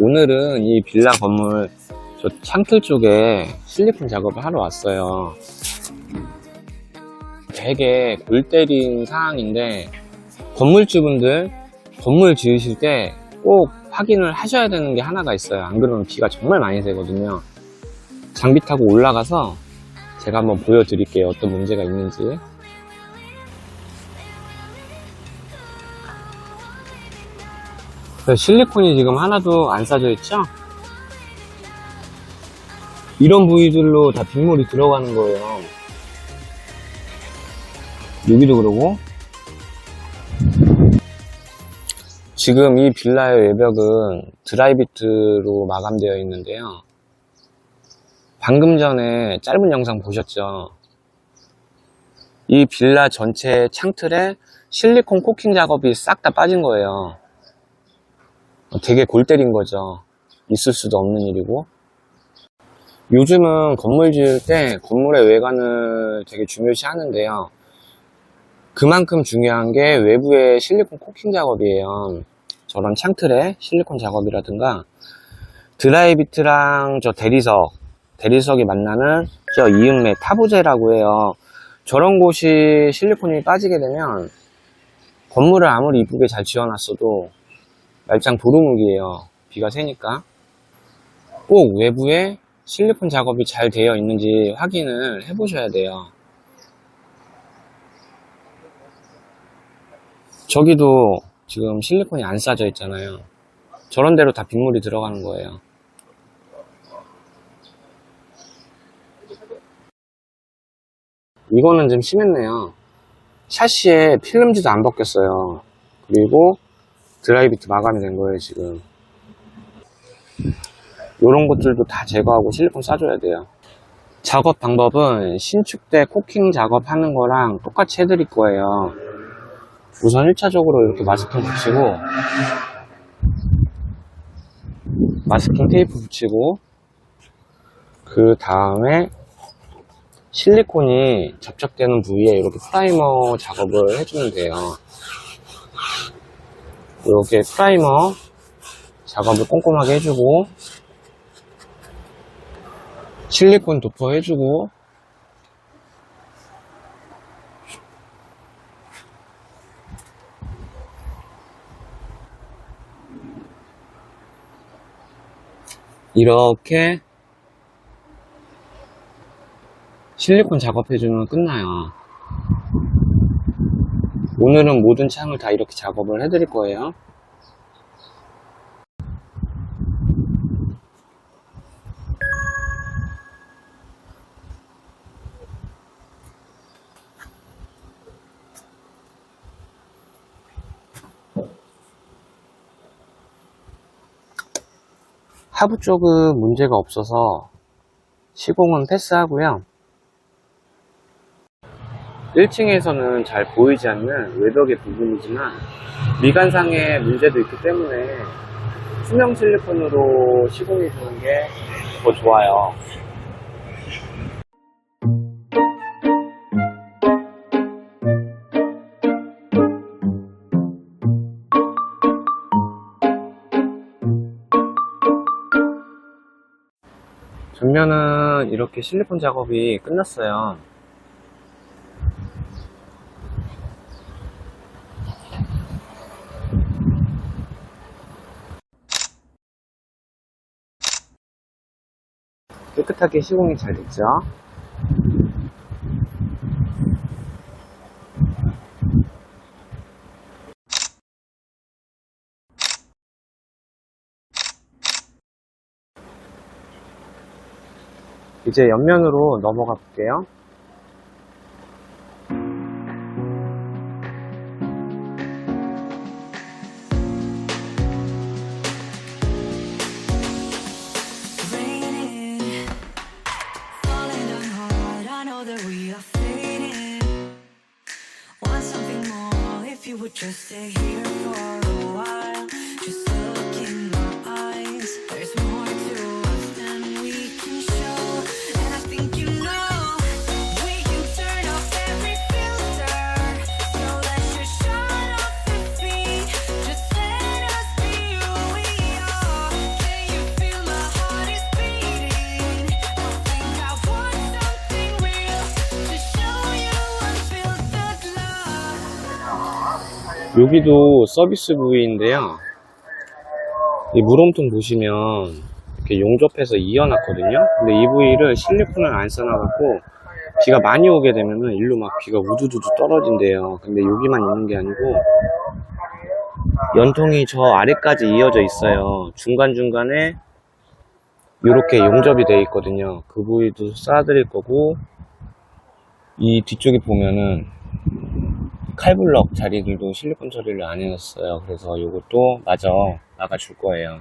오늘은 이 빌라 건물 저 창틀 쪽에 실리콘 작업을 하러 왔어요. 되게 골 때린 사항인데 건물주분들 건물 지으실 때 꼭 확인을 하셔야 되는 게 하나가 있어요. 안 그러면 비가 정말 많이 새거든요. 장비 타고 올라가서 제가 한번 보여드릴게요. 어떤 문제가 있는지. 그 실리콘이 지금 하나도 안 싸져 있죠? 이런 부위들로 다 빗물이 들어가는 거예요. 여기도 그러고. 지금 이 빌라의 외벽은 드라이비트로 마감되어 있는데요. 방금 전에 짧은 영상 보셨죠? 이 빌라 전체 창틀에 실리콘 코킹 작업이 싹 다 빠진 거예요. 어, 되게 골 때린 거죠. 있을 수도 없는 일이고. 요즘은 건물 지을 때 건물의 외관을 되게 중요시 하는데요. 그만큼 중요한 게 외부의 실리콘 코킹 작업이에요. 저런 창틀에 실리콘 작업이라든가 드라이비트랑 저 대리석, 대리석이 만나는 저 이음매 타부재라고 해요. 저런 곳이 실리콘이 빠지게 되면 건물을 아무리 이쁘게 잘 지어놨어도 말짱 도루묵이에요. 비가 새니까. 꼭 외부에 실리콘 작업이 잘 되어 있는지 확인을 해보셔야 돼요. 저기도 지금 실리콘이 안 싸져 있잖아요. 저런 데로 다 빗물이 들어가는 거예요. 이거는 좀 심했네요. 샤시에 필름지도 안 벗겼어요. 그리고 드라이비트 마감이 된 거예요, 지금. 이런 것들도 다 제거하고 실리콘 싸줘야 돼요. 작업 방법은 신축 때 코킹 작업하는 거랑 똑같이 해드릴 거예요. 우선 1차적으로 이렇게 마스킹 붙이고, 마스킹 테이프 붙이고, 그 다음에 실리콘이 접착되는 부위에 이렇게 프라이머 작업을 해주면 돼요. 이렇게 프라이머 작업을 꼼꼼하게 해주고 실리콘 도포 해주고 이렇게 실리콘 작업해주면 끝나요. 오늘은 모든 창을 다 이렇게 작업을 해드릴 거예요. 하부 쪽은 문제가 없어서 시공은 패스하고요. 1층에서는 잘 보이지 않는 외벽의 부분이지만 미관상의 문제도 있기 때문에 투명 실리콘으로 시공해 주는 게 더 좋아요. 전면은 이렇게 실리콘 작업이 끝났어요. 깨끗하게 시공이 잘 됐죠. 이제 옆면으로 넘어가 볼게요. raining, falling down 여기도 서비스 부위인데요. 이 물홈통 보시면 이렇게 용접해서 이어놨거든요. 근데 이 부위를 실리콘을 안 써놔갖고 비가 많이 오게 되면은 일로 막 비가 우두두두 떨어진대요. 근데 여기만 있는 게 아니고 연통이 저 아래까지 이어져 있어요. 중간중간에 이렇게 용접이 되어 있거든요. 그 부위도 쌓아드릴 거고 이 뒤쪽에 보면은 칼블럭 자리들도 실리콘 처리를 안 해놨어요. 그래서 이것도 마저 나가줄 거예요.